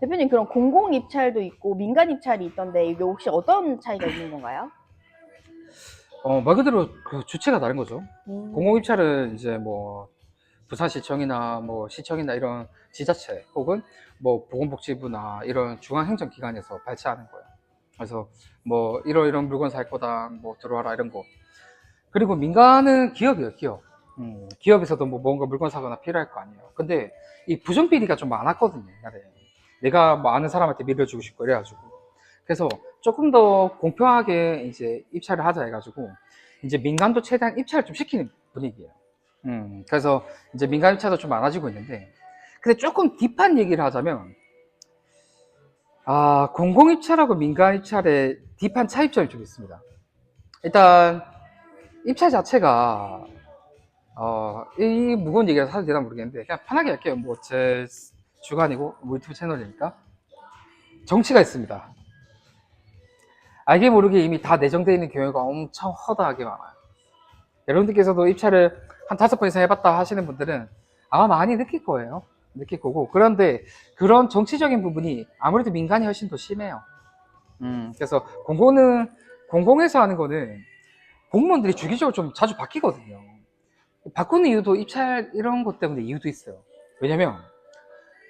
대표님 그럼 공공 입찰도 있고 민간 입찰이 있던데 이게 혹시 어떤 차이가 있는 건가요? 어, 말 그대로 그 주체가 다른 거죠. 음. 공공 입찰은 이제 뭐 부산시청이나 뭐 시청이나 이런 지자체 혹은 뭐 보건복지부나 이런 중앙행정기관에서 발차하는 거예요. 그래서 뭐 이런 물건 살 거다 뭐 들어와라 이런 거. 그리고 민간은 기업이에요, 기업. 음, 기업에서도 뭐 뭔가 물건 사거나 필요할 거 아니에요. 근데 이 부정비리가 좀 많았거든요, 옛날에. 내가 뭐 아는 사람한테 밀어주고 싶고 이래가지고. 그래서 조금 더 공평하게 이제 입찰을 하자 해가지고 이제 민간도 최대한 입찰을 좀 시키는 분위기예요. 음, 그래서 이제 민간 입찰도 좀 많아지고 있는데, 근데 조금 딥한 얘기를 하자면, 아, 공공 입찰하고 민간 입찰의 딥한 차이점이 좀 있습니다. 일단, 입찰 자체가, 어, 이 무거운 얘기가 사실 되나 모르겠는데, 그냥 편하게 할게요. 뭐, 제 뭐 유튜브 채널이니까. 정치가 있습니다. 알게 모르게 이미 다 내정되어 있는 경우가 엄청 허다하게 많아요. 여러분들께서도 입찰을 한 다섯 번 이상 해봤다 하시는 분들은 아마 많이 느낄 거예요. 느낄 거고. 그런데 그런 정치적인 부분이 아무래도 민간이 훨씬 더 심해요. 음, 그래서 공공은, 공공에서 하는 거는 공무원들이 주기적으로 좀 자주 바뀌거든요. 바꾸는 이유도 입찰 이런 것 때문에 이유도 있어요. 왜냐면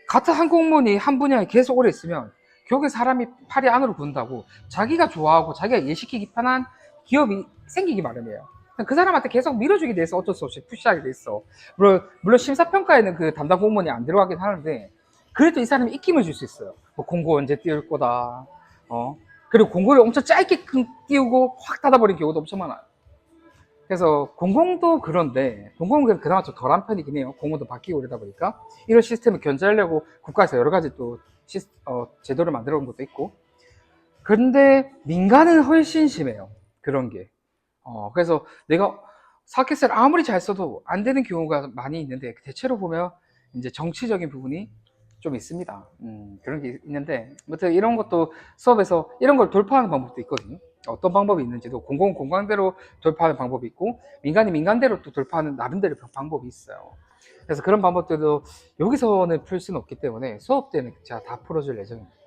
같은 한 공무원이 한 분야에 계속 오래 있으면 결국에 사람이 팔이 안으로 붙는다고 자기가 좋아하고 자기가 일시키기 편한 기업이 생기기 마련이에요. 그 사람한테 계속 밀어주게 돼서 어쩔 수 없이 푸시하게 돼 있어. 물론, 물론 심사평가에는 그 담당 공무원이 안 들어가긴 하는데, 그래도 이 사람이 입김을 줄 수 있어요. 뭐 공고 언제 띄울 거다. 어. 그리고 공고를 엄청 짧게 큰- 띄우고 확 닫아버린 경우도 엄청 많아요. 그래서 공공도 그런데, 공공은 그나마 좀 덜한 편이긴 해요. 공무도 바뀌고 그러다 보니까. 이런 시스템을 견제하려고 국가에서 여러 가지 또 시스- 어, 제도를 만들어 온 것도 있고. 그런데 민간은 훨씬 심해요. 그런 게. 어, 그래서 내가 사켓을 아무리 잘 써도 안 되는 경우가 많이 있는데 대체로 보면 이제 정치적인 부분이 좀 있습니다. 음, 그런 게 있는데 아무튼 이런 것도 수업에서 이런 걸 돌파하는 방법도 있거든요. 어떤 방법이 있는지도 공공은 공간대로 돌파하는 방법이 있고 민간이 민간대로 또 돌파하는 나름대로 방법이 있어요. 그래서 그런 방법들도 여기서는 풀 수는 없기 때문에 수업 때는 제가 다 풀어줄 예정입니다.